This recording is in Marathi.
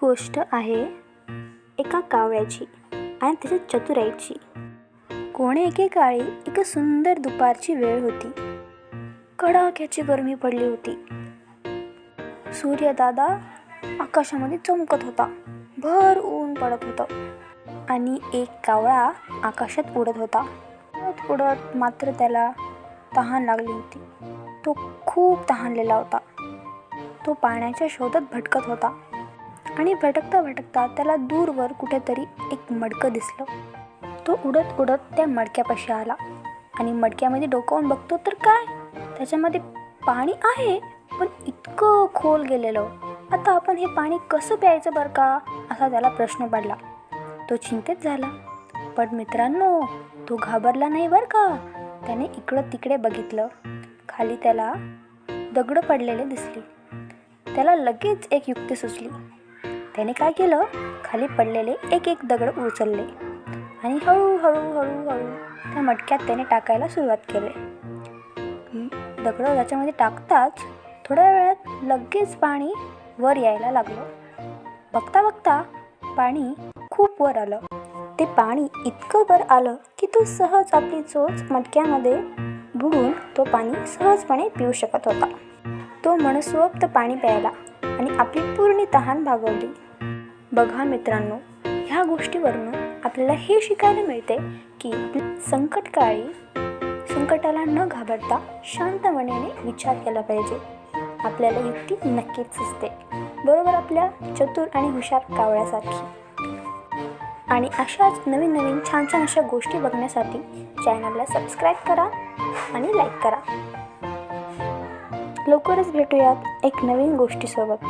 गोष्ट आहे एका कावळ्याची आणि त्याच्या चतुराईची. कोणे एकेकाळी एका सुंदर दुपारची वेळ होती. कडाक्याची गरमी पडली होती. सूर्यदादा आकाशामध्ये चमकत होता. भर ऊन पडत होतं. आणि एक कावळा आकाशात उडत होता. उडत उडत मात्र त्याला तहान लागली होती. तो खूप तहानलेला होता. तो पाण्याच्या शोधात भटकत होता. आणि भटकता भटकता त्याला दूरवर कुठेतरी एक मडकं दिसलं. तो उडत उडत त्या मडक्यापाशी आला. आणि मडक्यामध्ये डोकावून बघतो तर काय? त्याच्यामध्ये पाणी आहे? पण इतकं खोल गेलेलं. आता आपण हे पाणी कसं प्यायचं बरं का? असा त्याला प्रश्न पडला. तो चिंतेत झाला. पण मित्रांनो तो घाबरला नाही बरं का? त्याने इकडं तिकडे बघितलं. खाली त्याला दगडं पडलेले दिसली. त्याला लगेच एक युक्ती सुचली. त्याने काय केलं? खाली पडलेले एक एक दगड उचलले. आणि हळूहळू हळूहळू त्या मटक्यात त्याने टाकायला सुरुवात केली. दगडं त्याच्यामध्ये टाकताच थोड्या वेळात लगेच पाणी वर यायला लागलं. बघता बघता पाणी खूप वर आलं. ते पाणी इतकं वर आलं की तो सहज आपली चोच मटक्यामध्ये बुडून तो पाणी सहजपणे पिऊ शकत होता. तो मनसोक्त पाणी प्यायला आणि आपली पूर्ण तहान भागवली. बघा मित्रांनो ह्या गोष्टीवरून आपल्याला हे शिकायला मिळते की संकटकाळी संकटाला न घाबरता शांत मनाने विचार केला पाहिजे. आपल्याला युक्ती नक्कीच सुचते बरोबर आपल्या चतुर आणि हुशार कावळ्यासारखी. आणि अशाच नवीन नवीन छान छान अशा गोष्टी बघण्यासाठी चॅनलला सबस्क्राईब करा आणि लाईक करा. लवकरच भेटूयात एक नवीन गोष्टीसोबत.